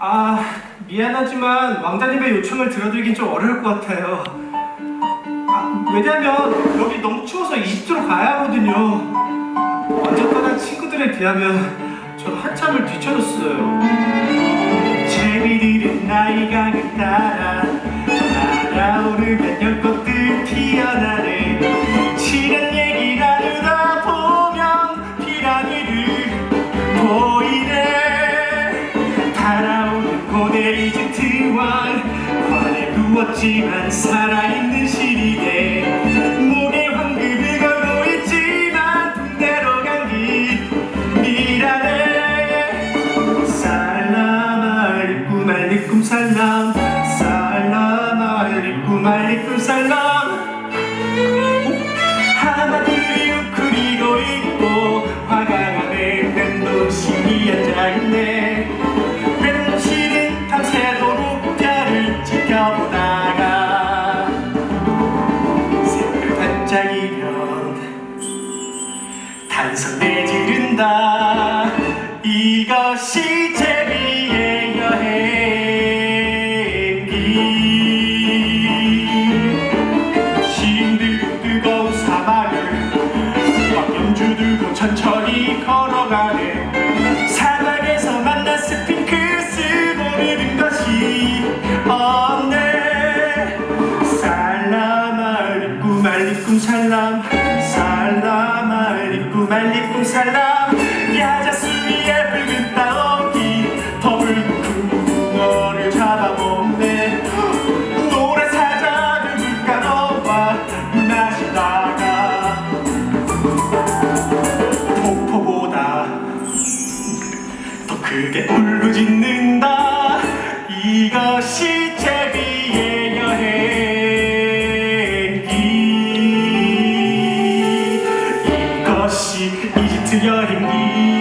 아, 미안하지만 왕자님의 요청을 들어드리긴 좀 어려울 것 같아요. 아, 왜냐면 여기 너무 추워서 이집트로 가야 하거든요. 먼저 떠난 친구들에 비하면 전 한참을 뒤쳐졌어요. 제비들은 나이가 따라 날아오르면 연꽃 고대 이집트 왕 관에 누웠지만 살아있는 시리대 목에 황금을 걸고 있지만 군대로 간길 미라네 살람 알리꿈 알리꿈 살람 살람 알리꿈 알리꿈 살람 단선 내지른다. 이것이 제비의 여행길 힘들고 뜨거운 사막을 막 연주 들고 천천히 걸어가네. 사막에서 만난 스핑크스 모르는 것이 없네. 살람 알리꿈 알리꿈 살람 살람 알리꿈 알리꿈 살람 야자수 위에 붉은 따오기 더블쿵어를 잡아먹네. 노란 사자를 물가로와 마시다가. 폭포보다 더 크게 울부짖는다 이것이 이집트 여행기